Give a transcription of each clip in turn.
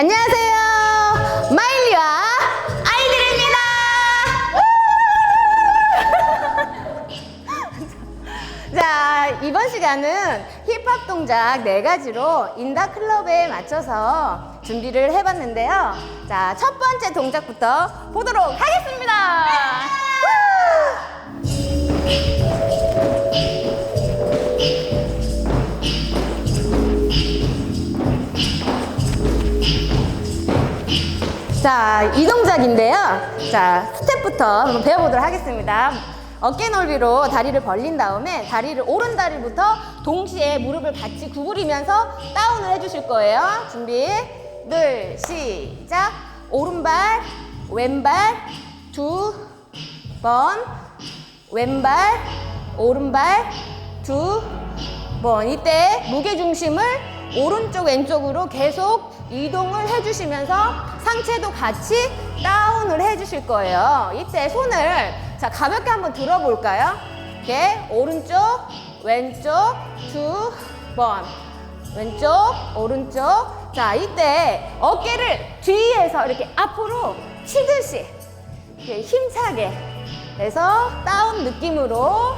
안녕하세요. 마일리와 아이들입니다. 자, 이번 시간은 힙합 동작 네 가지로 인다 클럽에 맞춰서 준비를 해봤는데요. 자, 첫 번째 동작부터 보도록 하겠습니다. 자, 이 동작인데요. 자, 스텝부터 한번 배워보도록 하겠습니다. 어깨 넓이로 다리를 벌린 다음에 다리를 오른 다리부터 동시에 무릎을 같이 구부리면서 다운을 해주실 거예요. 준비, 둘, 시작. 오른발, 왼발, 두 번, 왼발, 오른발, 두 번. 이때 무게 중심을 오른쪽, 왼쪽으로 계속 이동을 해주시면서 상체도 같이 다운을 해주실 거예요. 이때 손을 자 가볍게 한번 들어볼까요? 이렇게 오른쪽, 왼쪽 두 번, 왼쪽, 오른쪽. 자 이때 어깨를 뒤에서 이렇게 앞으로 치듯이 이렇게 힘차게 해서 다운 느낌으로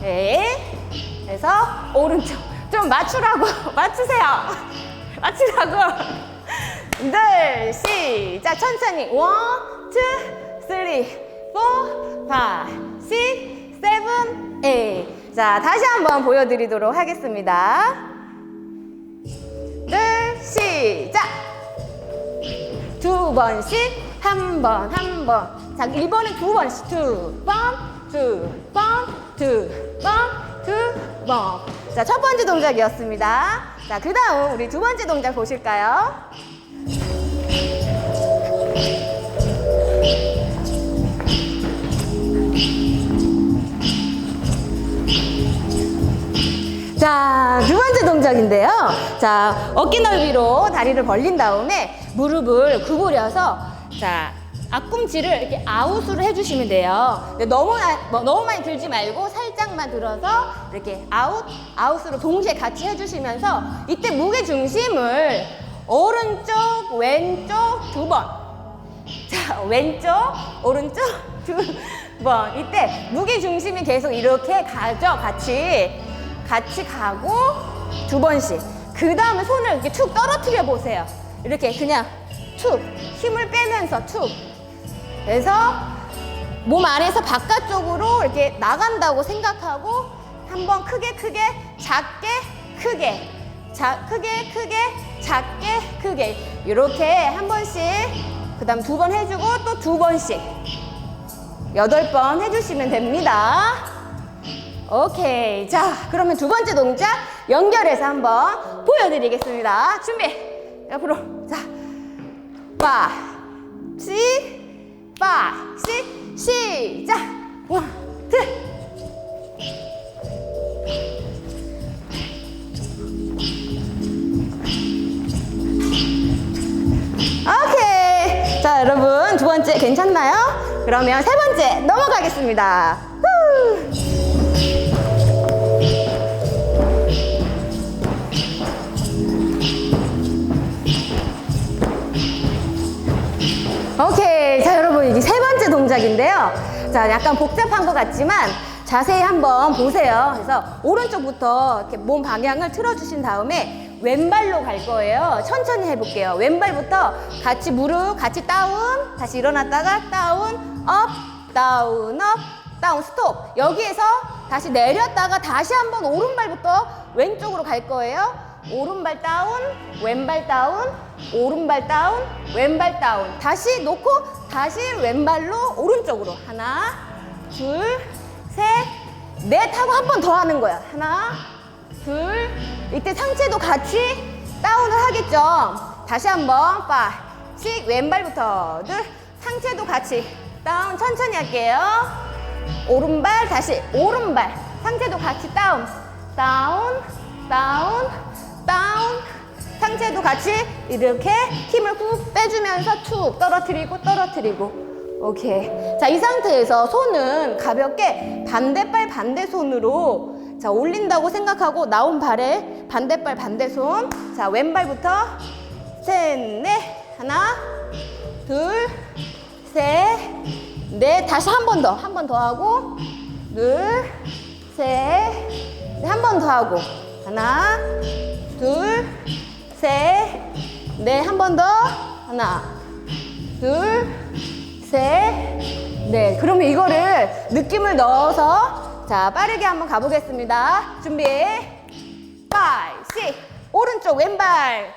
네. 해서 오른쪽 좀 맞추라고 맞추세요. 맞추라고. 둘, 시작. 천천히. 원, 투, 쓰리, 포, 파, 식, 세븐, 에잇. 자, 다시 한번 보여드리도록 하겠습니다. 둘, 시작. 두 번씩 한 번, 한 번. 자, 이번엔 두 번씩 두 번, 두 번, 두 번, 두 번. 자, 첫 번째 동작이었습니다. 자, 그 다음 우리 두 번째 동작 보실까요? 자, 두 번째 동작인데요. 자, 어깨 넓이로 다리를 벌린 다음에 무릎을 구부려서 자, 앞꿈치를 이렇게 아웃으로 해주시면 돼요. 너무, 나- 뭐, 너무 많이 들지 말고 살짝만 들어서 이렇게 아웃, 아웃으로 동시에 같이 해주시면서 이때 무게 중심을 오른쪽, 왼쪽 두 번. 자, 왼쪽, 오른쪽 두 번. 이때 무게 중심이 계속 이렇게 가죠. 같이. 같이 가고 두 번씩. 그 다음에 손을 이렇게 툭 떨어뜨려 보세요. 이렇게 그냥 툭. 힘을 빼면서 툭. 그래서 몸 안에서 바깥쪽으로 이렇게 나간다고 생각하고 한번 크게 크게 작게 크게 자, 크게 크게 작게 크게 이렇게 한 번씩 그 다음 두 번 해주고 또 두 번씩. 여덟 번 해주시면 됩니다. 오케이. 자 그러면 두 번째 동작 연결해서 한번 보여드리겠습니다. 준비. 옆으로. 자. 파, 시, 파, 시, 시작 원, 투 자, 여러분, 두 번째 괜찮나요? 그러면 세 번째 넘어가겠습니다. 후. 오케이. 자, 여러분, 이게 세 번째 동작인데요. 자, 약간 복잡한 것 같지만 자세히 한번 보세요. 그래서 오른쪽부터 이렇게 몸 방향을 틀어주신 다음에 왼발로 갈 거예요. 천천히 해볼게요. 왼발부터 같이 무릎 같이 다운, 다시 일어났다가 다운, 업, 다운, 업, 다운, 스톱. 여기에서 다시 내렸다가 다시 한번 오른발부터 왼쪽으로 갈 거예요. 오른발 다운, 왼발 다운, 오른발 다운, 왼발 다운. 다시 놓고 다시 왼발로 오른쪽으로. 하나, 둘, 셋, 넷 하고 한 번 더 하는 거야. 하나, 둘. 이때 상체도 같이 다운을 하겠죠. 다시 한번 파, 식 왼발부터 둘. 상체도 같이 다운 천천히 할게요. 오른발 다시 오른발 상체도 같이 다운 다운 다운 다운 상체도 같이 이렇게 힘을 꾹 빼주면서 툭 떨어뜨리고 떨어뜨리고 오케이 자 이 상태에서 손은 가볍게 반대발 반대손으로 자 올린다고 생각하고 나온 발에 반대발 반대손 자 왼발부터 셋 넷 하나, 둘, 셋, 넷. 다시 한 번 더. 한 번 더 하고. 둘, 셋, 넷. 한번 더 하고. 하나, 둘, 셋, 넷. 한 번 더. 하나, 둘, 셋, 넷. 그러면 이거를 느낌을 넣어서 자, 빠르게 한번 가보겠습니다. 준비. 5, 6. 오른쪽 왼발.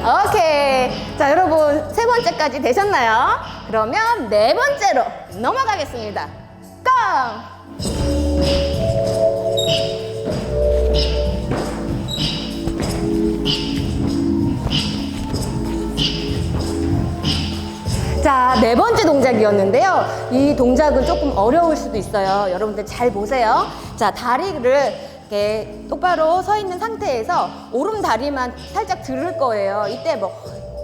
오케이. 자, 여러분, 세 번째까지 되셨나요? 그러면 네 번째로 넘어가겠습니다. 고! 자, 네 번째 동작이었는데요. 이 동작은 조금 어려울 수도 있어요. 여러분들 잘 보세요. 자, 다리를 이렇게 똑바로 서 있는 상태에서 오른 다리만 살짝 들을 거예요. 이때 뭐,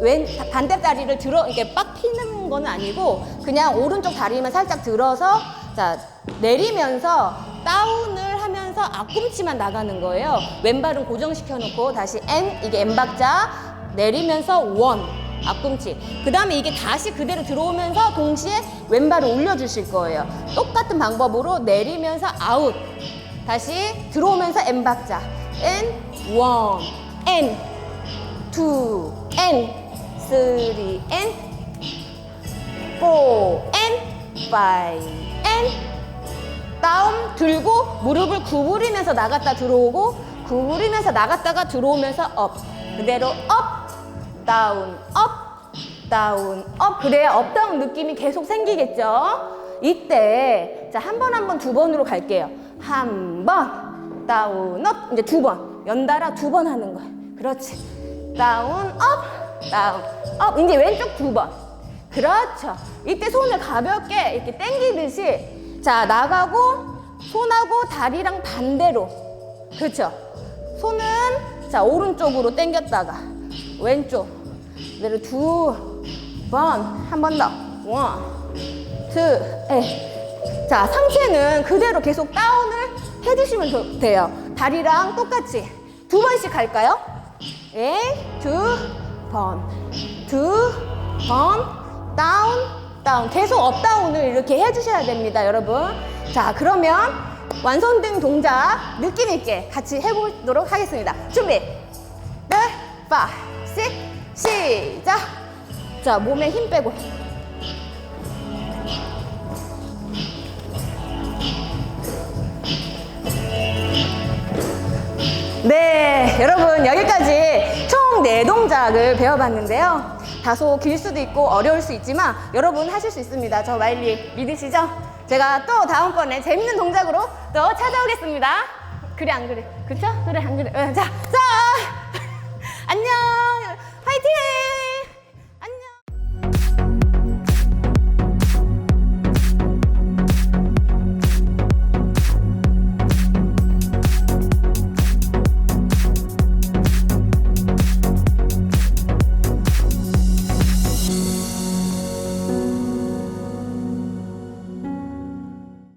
왼, 반대 다리를 들어, 이렇게 빡 피는 건 아니고, 그냥 오른쪽 다리만 살짝 들어서, 자, 내리면서 다운을 하면서 앞꿈치만 나가는 거예요. 왼발은 고정시켜 놓고 다시 N, 이게 N 박자, 내리면서 원. 앞꿈치. 그 다음에 이게 다시 그대로 들어오면서 동시에 왼발을 올려주실 거예요. 똑같은 방법으로 내리면서 아웃. 다시 들어오면서 N 박자. N, 원, N, 투, N, 쓰리, N, 포, N, 파이, N, 다운 들고 무릎을 구부리면서 나갔다 들어오고 구부리면서 나갔다가 들어오면서 업. 그대로 업, 다운, 업, 다운, 업. 그래야 업, 다운 느낌이 계속 생기겠죠? 이때, 자, 한 번, 한 번, 두 번으로 갈게요. 한 번, 다운, 업. 이제 두 번. 연달아 두 번 하는 거예요. 그렇지. 다운, 업, 다운, 업. 이제 왼쪽 두 번. 그렇죠. 이때 손을 가볍게 이렇게 당기듯이 자, 나가고 손하고 다리랑 반대로. 그렇죠. 손은 자, 오른쪽으로 당겼다가 왼쪽 그대로 두 번, 한 번 더. 원, 투, 에. 자, 상체는 그대로 계속 다운을 해주시면 도- 돼요. 다리랑 똑같이 두 번씩 할까요? 에, 두 번, 두 번, 다운, 다운. 계속 업다운을 이렇게 해주셔야 됩니다, 여러분. 자, 그러면 완성된 동작 느낌 있게 같이 해보도록 하겠습니다. 준비. 네, 파, 시, 시작. 자, 몸에 힘 빼고. 네, 여러분 여기까지 총 네 동작을 배워봤는데요. 다소 길 수도 있고 어려울 수 있지만 여러분 하실 수 있습니다. 저 마일리 믿으시죠? 제가 또 다음번에 재밌는 동작으로 또 찾아오겠습니다. 그래 안 그래? 그쵸? 그래 안 그래? 응, 자, 자, 拜天。